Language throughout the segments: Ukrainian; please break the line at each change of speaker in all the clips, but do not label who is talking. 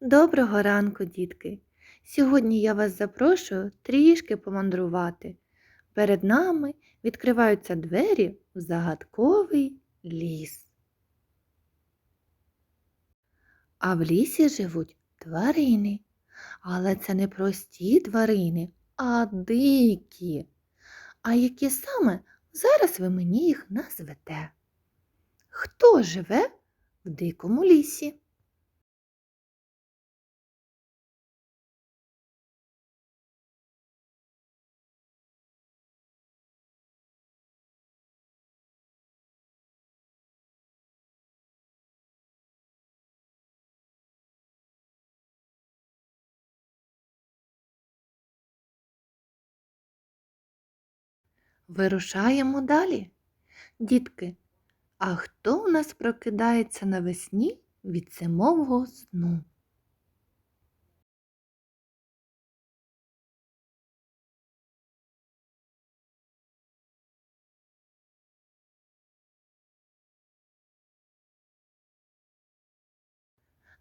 Доброго ранку, дітки! Сьогодні я вас запрошую трішки помандрувати. Перед нами відкриваються двері в загадковий ліс. А в лісі живуть тварини. Але це не прості тварини, а дикі. А які саме зараз ви мені їх назвете? Хто живе в дикому лісі? Вирушаємо далі. Дітки, а хто у нас прокидається навесні від зимового сну?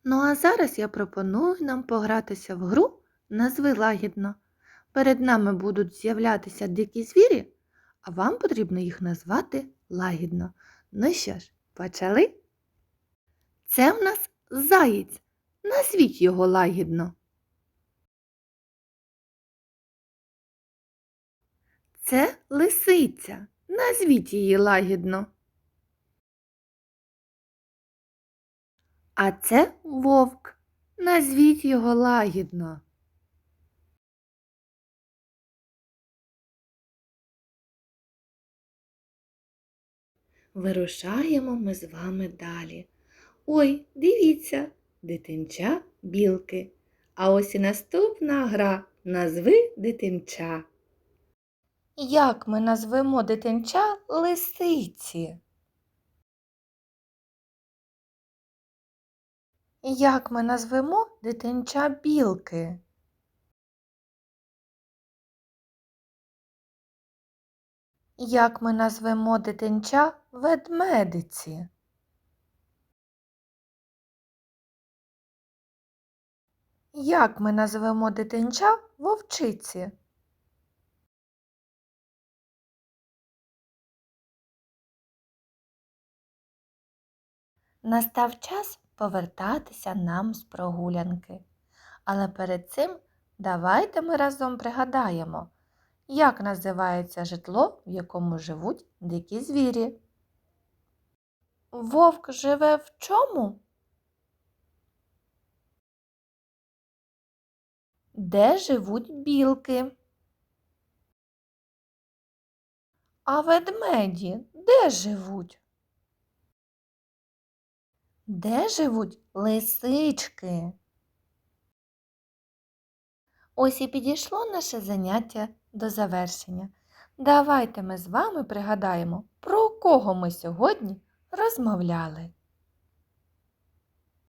Ну а зараз я пропоную нам погратися в гру назви лагідно. Перед нами будуть з'являтися дикі звірі, а вам потрібно їх назвати лагідно. Ну що ж, почали? Це в нас заєць. Назвіть його лагідно. Це лисиця. Назвіть її лагідно. А це вовк. Назвіть його лагідно. Вирушаємо ми з вами далі. Ой, дивіться, дитинча білки. А ось і наступна гра назви дитинча. Як ми назвемо дитинча лисиці? Як ми назвемо дитинча білки? Як ми назвемо дитинча ведмедиці? Як ми назвемо дитинча вовчиці? Настав час повертатися нам з прогулянки. Але перед цим давайте ми разом пригадаємо, як називається житло, в якому живуть дикі звірі. Вовк живе в чому? Де живуть білки? А ведмеді де живуть? Де живуть лисички? Ось і підійшло наше заняття до завершення. Давайте ми з вами пригадаємо, про кого ми сьогодні розмовляли.